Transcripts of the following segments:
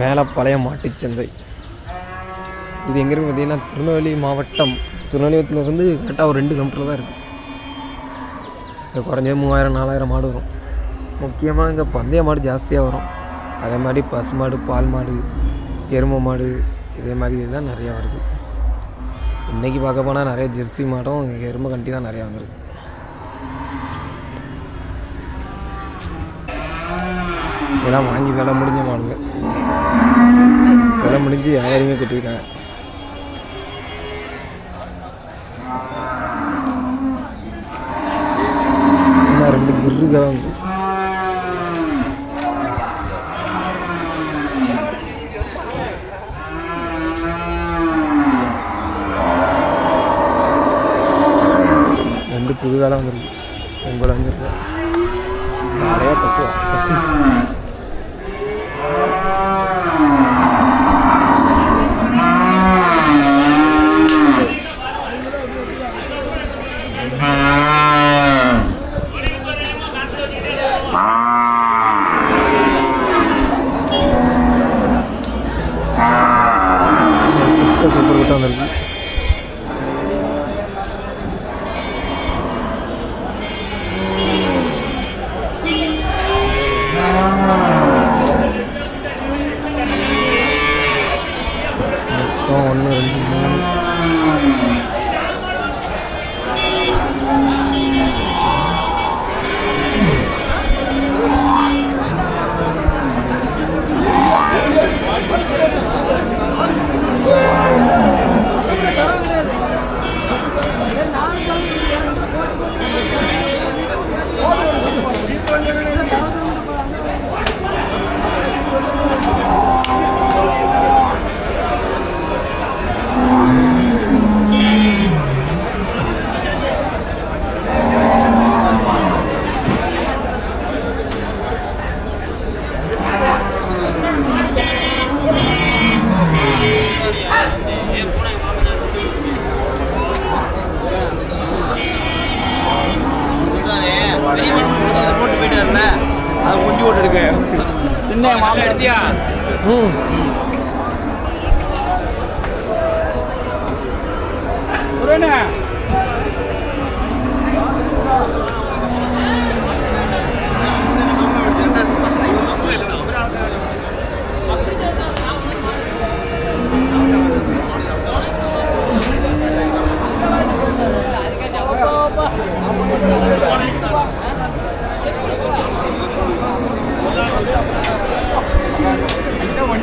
மேலே பழைய மாட்டுச்சந்தை இது எங்கே இருக்குது பார்த்தீங்கன்னா திருநெல்வேலி மாவட்டம். திருநெல்வேலியிலேருந்து கரெக்டாக ஒரு ரெண்டு கிலோமீட்டர் தான் இருக்குது இங்கே குறைஞ்சது மூவாயிரம் நாலாயிரம் மாடு வரும். முக்கியமாக இங்கே பந்தய மாடு ஜாஸ்தியாக வரும். அதே மாதிரி பசு மாடு பால் மாடு எருமை மாடு இதே மாதிரி இதுதான் நிறையா வருது. இன்றைக்கி பார்க்க போனால் நிறைய ஜெர்சி மாடும் இங்கே எருமை கண்டி தான் நிறையா வந்துருக்கு. இதெல்லாம் வாங்கி வேலை முடிஞ்ச மாடுங்க வேலை முடிஞ்சு யாரையுமே கட்டிக்கிறாங்க இன்னும் ரெண்டு கிரு கிளம்பு ரெண்டு புது வேலை வந்துருக்கு உங்களை வந்துருக்கு நிறைய பசு பசு குட்டை சூப்பர் என்ன மாமா எடுத்தியா ம்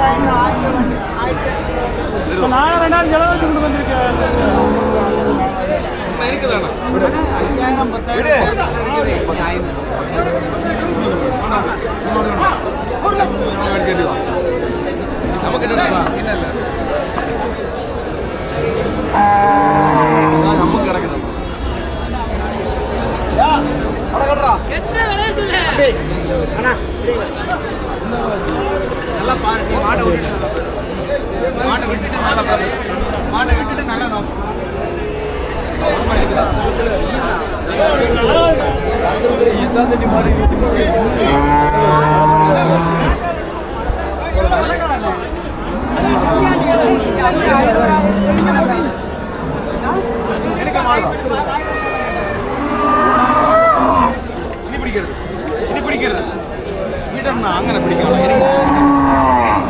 டேய். நமக்கு என்ன இல்ல இல்ல நமக்கு கிடக்குது எட்டு விளைய சொல்லு அண்ணா நல்லா பாரு நீ மாட்டை விட்டுட்டு. மாட்டை விட்டுட்டு நல்லா பாரு. மாட்டை விட்டுட்டு நல்லா நோக்கு எனக்கு மாடுதான் பிடிக்கிறது. இது பிடிக்கிறது. வீட்டம்னா அங்கே பிடிக்கலாம் எனக்கு ஓட்டணும் வேணும் இல்லை வேணாம்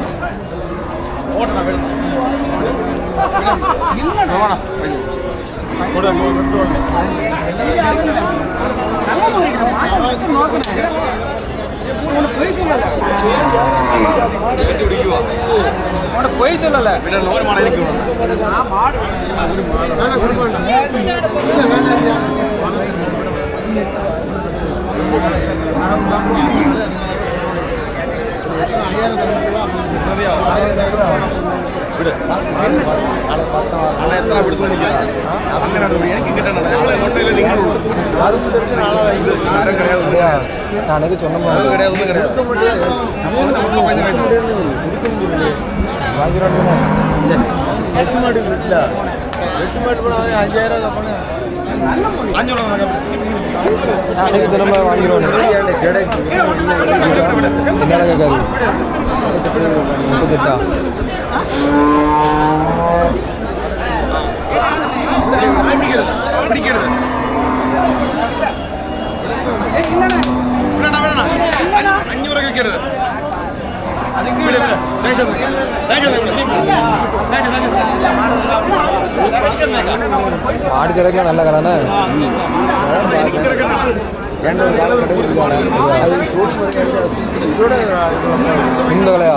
பொய் சொல்லல. ஒரு மாடை விடு அண்ணா அன்னைக்கு சொன்ன மாதிரி கிடையாது ஒன்றும் கிடையாது வந்து மாடு வீட்டில் எட்டு மாடு போனால் அஞ்சாயிரம் பண்ணு அன்னைக்கு சொன்ன மாதிரி வாங்கிடுவாங்க என்னடா கேட்காது முப்பத்தெட்டா பிடிக்கிறது பிடிக்கிறது ஆடு திறக்கலாம் நல்ல கடைண்ணே இந்த கலையா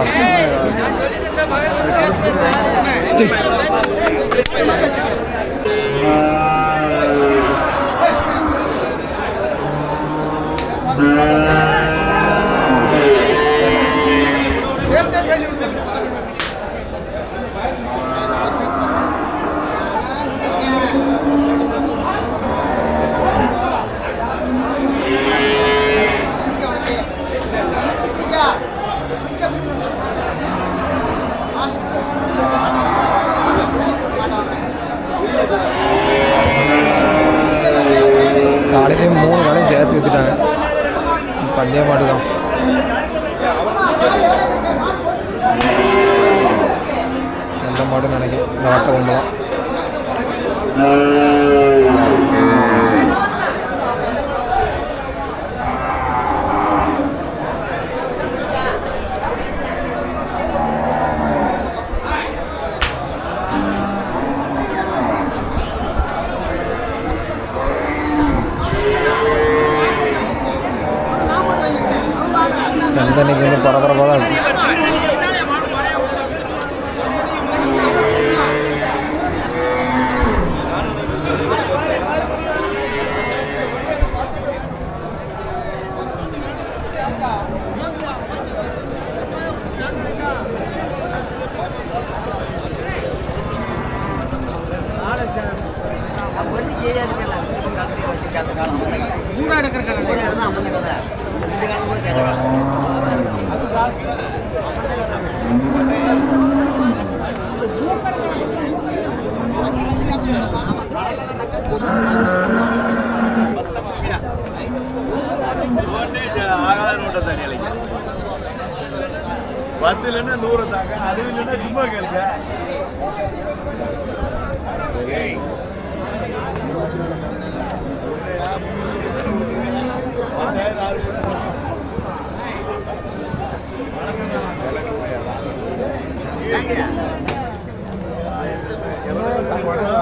காலையிலே மூணு கடையும் சேர்த்து வித்துட்டாங்க பந்தய மாட்டு தான். எந்த மாடுன்னு நினைக்கிறேன். இந்த ஆட்டை ஒன்று தான். தாங்க அது சும்மா கேளுங்க வருஷம் மாடியா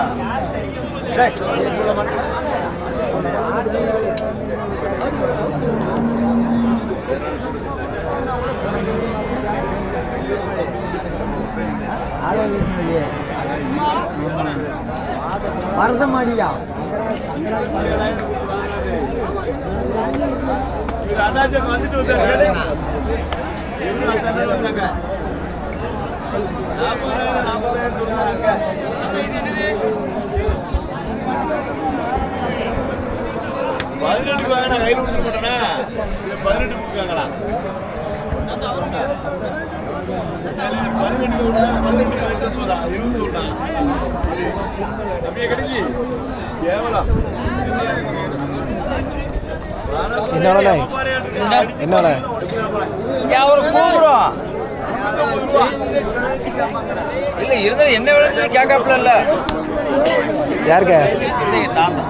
அண்ணாச்சாக்கு வந்துட்டு வந்தாரு என்ன அண்ணாச்சாக்கு வந்தாங்க பதினெட்டுக்கு கையில் கொடுத்துட்டு பதினெட்டு கொடுக்குறாங்களா? என்னாலண்ணே என்னால அவர் கூப்பிடும் இல்ல இருந்தாலும் என்ன விளைச்சு கேட்காப்புல இல்ல யாருக்க இல்லைங்க தாத்தா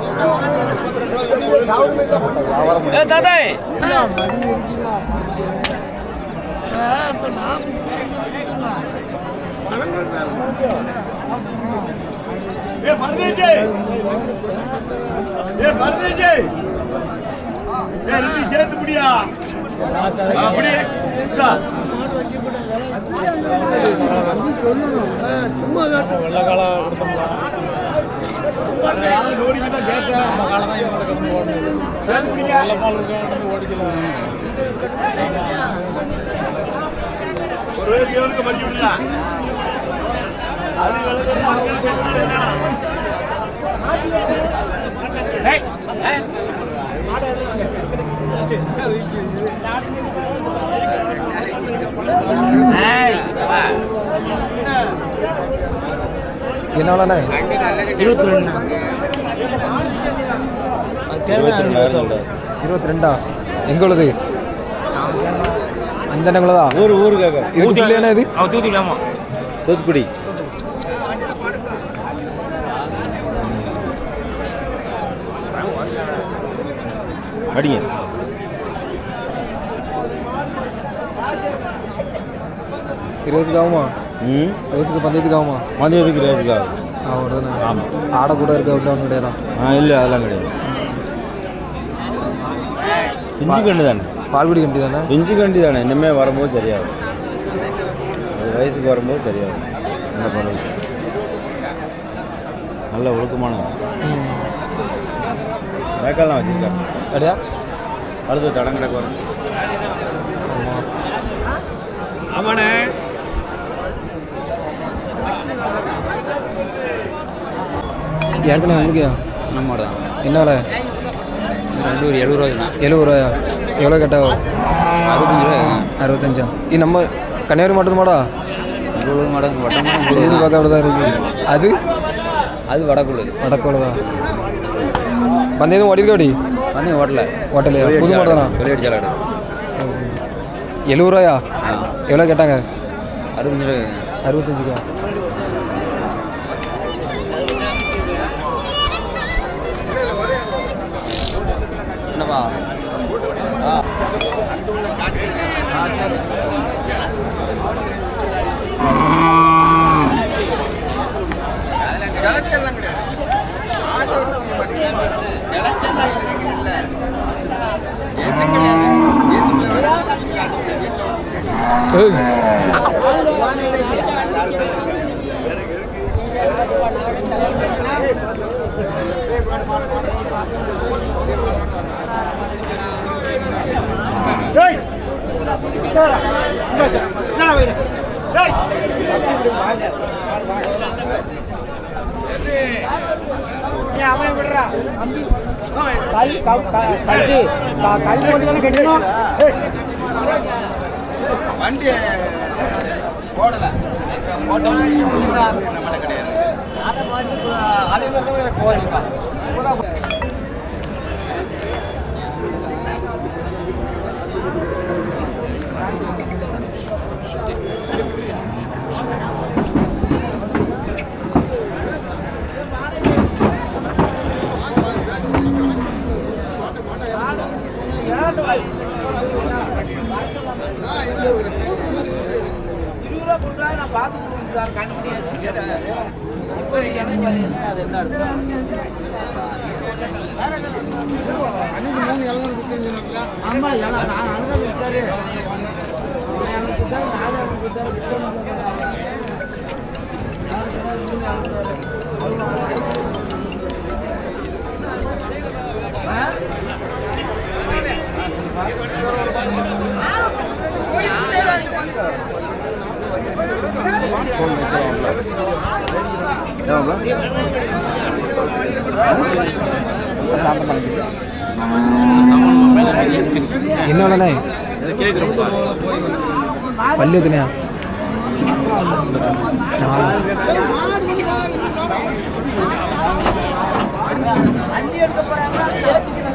ஏ தாத்தாய் ஏ பரதேஜி ஏ பரதேஜி ஏ ரெண்டு சேர்த்து முடியா அப்படி இந்தா. யாரும் லோடிக்கு தான் கேட்டேன். சேர்த்து முடியா? ஒரு பேருக்கு எவனுக்கு மதிய முடியல அது என்னாலண்ணே இருபத்தி ரெண்டா எங்க உள்ளது அந்த இடங்களா ஊர் ஊருக்காக. இதுக்கு பிள்ளையான இது? தூத்துக்குடி அடிங்க. இருபதுக்கு ஆகுமா ம் வயசுக்கு பந்தயத்துக்கு ஆகுமா மதியத்துக்கு ரேஸுக்கா? அவ்வளோதானே ஆமாம் ஆடை கூட இருக்க விட்டு ஒன்றும் கிடையாதான் ஆ இல்லை அதெல்லாம் கிடையாது. பிஞ்சு கண்டு தானே? பால்குடி கண்டி தானே? பிஞ்சு கண்டி தானே. இனிமேல் வரும்போது சரியாகும். வயசுக்கு வரும்போது சரியாகும். என்ன பண்ணுறது? நல்ல ஒழுக்கமான ம். வேக்காலாம் வச்சுருக்காங்க அப்படியா அடுத்து தடங்கிடக்கு வரும் ஆமாண்ணே ஏற்கனவே உங்களுக்கு நம்ம தான் என்னால ரெண்டு ஒரு எழுபது ரூபாய் தான். எழுபது ரூபாயா? எவ்வளோ கேட்டா? அறுபத்தஞ்சு. இது நம்ம கன்னியாகுமரி மாவட்டத்து மாடா இருபது மடங்கு வட்டமாக வீடு பார்க்க அவ்வளோதான் இருக்கு. அது? அது வடக்குள்ளது வடக்கோல தான் பந்தயம் ஓடிருக்கா அப்படி பண்ணி ஓட்டல ஓட்டலையா? புது மாடு தானா எழுபது ரூபாயா எவ்வளோ கேட்டாங்க? அறுபத்தஞ்சு. ரூபாய் அறுபத்தஞ்சுக்கா? என்னப்பா ஏய், டேய் கல் என்னடா வயிறு டேய் ஏன் அவன் வண்டி போடல. போட்டோம் நம்மள கிடையாது. என்ன இருபது ரூபா கொடுக்கலாம் நான் பார்த்து கொடுங்க சார் கண்டுபிடியாது இப்போ எனக்கு பாருங்க அது என்ன இருக்கும் ஆமா இல்லை நான் அனுபவம் விட்டாரு எனக்கு தான் நானும் எனக்கு விட்டாரு விட்டோம் அவங்க என்னோடனே? பள்ளி எத்தனையா அண்ணி எடுக்க போறாங்க.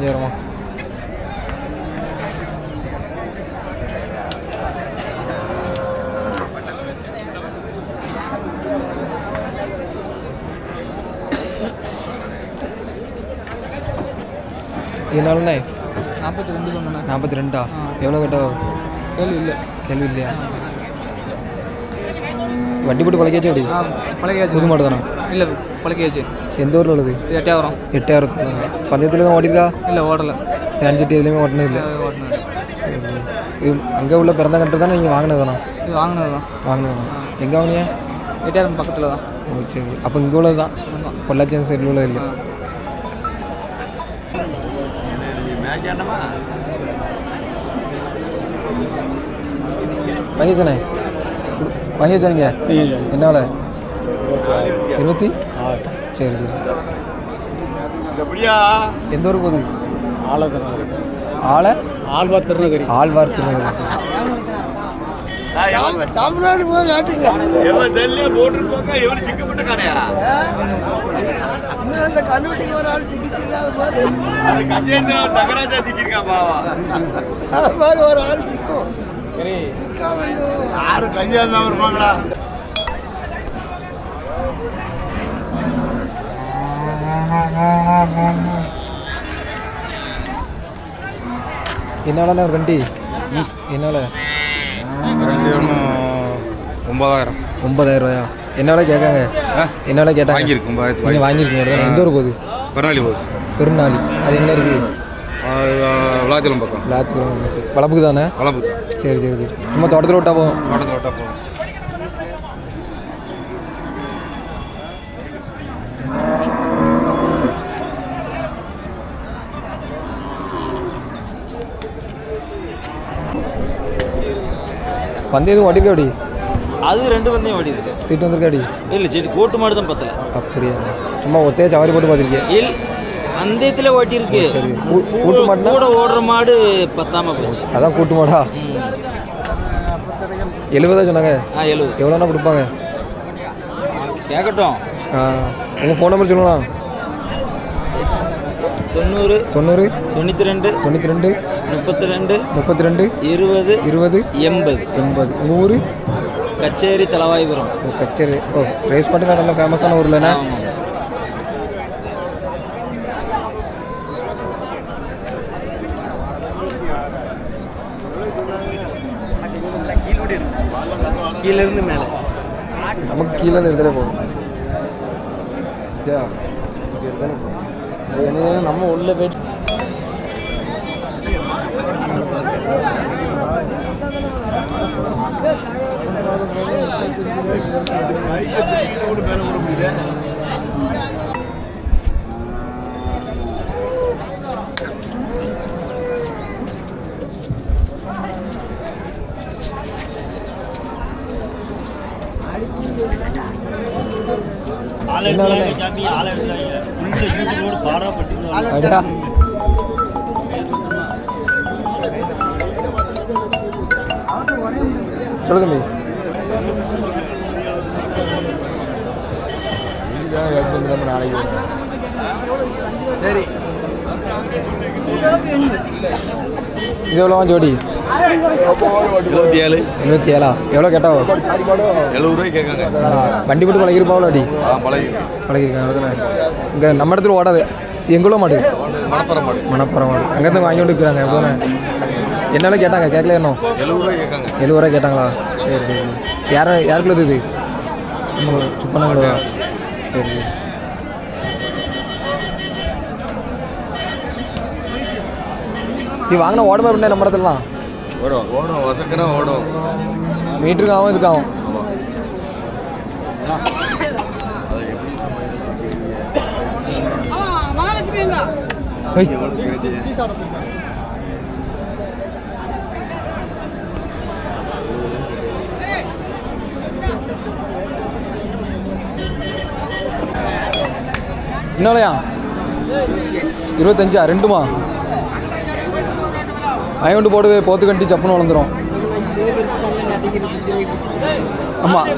இருபத்தஞ்சாயிரமா என்னாலண்ணே நாற்பத்தி ரெண்டு சொன்னேன் நாற்பத்தி ரெண்டா? எவ்வளோ கேட்டோ கேள்வி இல்லை. கேள்வி இல்லையா? வண்டி போட்டு பழகியாச்சு அப்படி பழகியாச்சு. புது மாடு தானே? இல்லை பழகியாச்சு. எந்த ஊரில் உள்ளது? எட்டாயிரம் எட்டாயிரத்து பந்தயத்தில் தான் ஓடிருக்கா? இல்லை ஓடலை. தேன்சட்டி எதுலேயுமே ஓட்டினது இல்லை? ஓட்டினது சரி. இது அங்கே உள்ள பிறந்த கன்று தானே நீங்கள் வாங்கினது தானே இது வாங்கினது தான் வாங்கினது தானே எங்கே வாங்கினியா? எட்டாயிரம் பக்கத்தில் தான் ஓ சரி. அப்போ இங்கே உள்ளது தான் பொள்ளாச்சி சைடில் உள்ளது இல்லை. வாங்கியாச்சானே வாங்கியாச்சா நீங்கள் என்ன விலை? இருபத்தி? சரி சரி. எப்படியா? எந்த ஊருக்கு போகுது ஆலோசனை ஆளை ஆழ்வா திருநகரி. ஆழ்வார் திருநகர். எவன் தெரியல போட்டுருப்பாங்க எவனு தகராஜா சிக்கிருக்கான் பாவா சரி. யாரு கையா இருந்தா இருப்பாங்களா என்னாலண்ணே ஒரு வண்டி? என்னால? ஒன்பதாயிரம் ஒன்பதாயிரம். ரூபாயா என்ன விலை கேட்காங்க. என்ன விலை கேட்டாங்க. வாங்கியிருக்கு ஒன்பதாயிரத்து நீங்கள் வாங்கியிருக்கீங்க? எந்த ஊர் போகுது? பெருநாளி போகுது. பெருநாளி. அது எங்கே இருக்குது விளாச்சலம் பக்கம். விளாத்து வளப்புக்கு தானே? வளம்பு சரி சரி சரி. சும்மா தோட்டத்தில் விட்டா போதும். தோட்டத்தில் விட்டா போகும் பந்தயம் ஓட்டிருக்கா அப்படி? அது ரெண்டு பந்தயம் ஓடி இருக்கு சீட்டு வந்திருக்கா அப்படி? இல்லை சரி கோட்டு மாடு தான் பத்தல. அப்படியா? சும்மா ஒத்தையா சவாரி போட்டு பார்த்துருக்கேன் இல் பந்தயத்தில் ஓட்டி இருக்கு சரி. அது கூ- கூட- கூட்டு மாடுனா? கூட ஓடுற மாடு பத்தாம போச்சு. அதான் கூட்டு மாடா. எழுபதா சொன்னாங்க? ஆ எழுபது. எவ்வளோண்ணா கொடுப்பாங்க? கேட்கட்டும் உங்கள் ஃபோன் நம்பர் சொல்லலாம் தொண்ணூறு தொண்ணூறு தொண்ணூற்றி ரெண்டு தொண்ணூற்றி ரெண்டு முப்பத்தி ரெண்டு முப்பத்தி ரெண்டு இருபது இருபது எண்பது. எண்பது. நூறு கச்சேரி தலவாய்புரம். ஓ கச்சேரி. ஓ ரேஸ் மட்டும் நல்ல ஃபேமஸான ஊர்லண்ணே ஆமாம். கீழே இருந்து மேலே. நமக்கு கீழே இருந்து இருந்தாலே போதும் இதா, இப்படி இருந்தாலே போதும். இது என்ன, நம்ம உள்ள போயிட்டு. ஆள் எடுத்து ஜாமி ஆள் எடுத்து சொல்லு தம்பி. நாளைக்கு இது எவ்வளோவா ஜோடி? இருபத்தி ஏழு எழுபத்தி ஏழா எவ்வளோ கேட்டா எழுபது ரூபாய் கேட்காங்க. வண்டி போட்டு பழகிருப்பாவளோ அடி ஆ பழகி பழகிருக்காங்க இங்கே நம்ம இடத்துல ஓடாது. எங்களோ மாடு. மணப்பறம் மாடு. மணப்புறம் மாடு. அங்கேருந்து வாங்கி கொண்டு இருக்கிறாங்க எவ்வளோண்ணே என்னால கேட்டாங்க? கேட்கல இன்னும். எழுபது ரூபா கேட்டாங்களா? சரி சரி. யார யாருக்குள்ள இது? சுப்பனாங்களா சரி சரி. நீ வாங்கின ஓடுமா எப்படின்னா நம்ம இடத்துலலாம் ஓடும் ஓடும் வசக்கனா ஓடும் மீட்டருக்கு ஆகும் இதுக்காகும் என்னலையா இருபத்தஞ்சா ரெண்டுமா ஐம்பது போடுவே போத்து கட்டி சப்புன்னு வளர்ந்துரும் ஆமாம்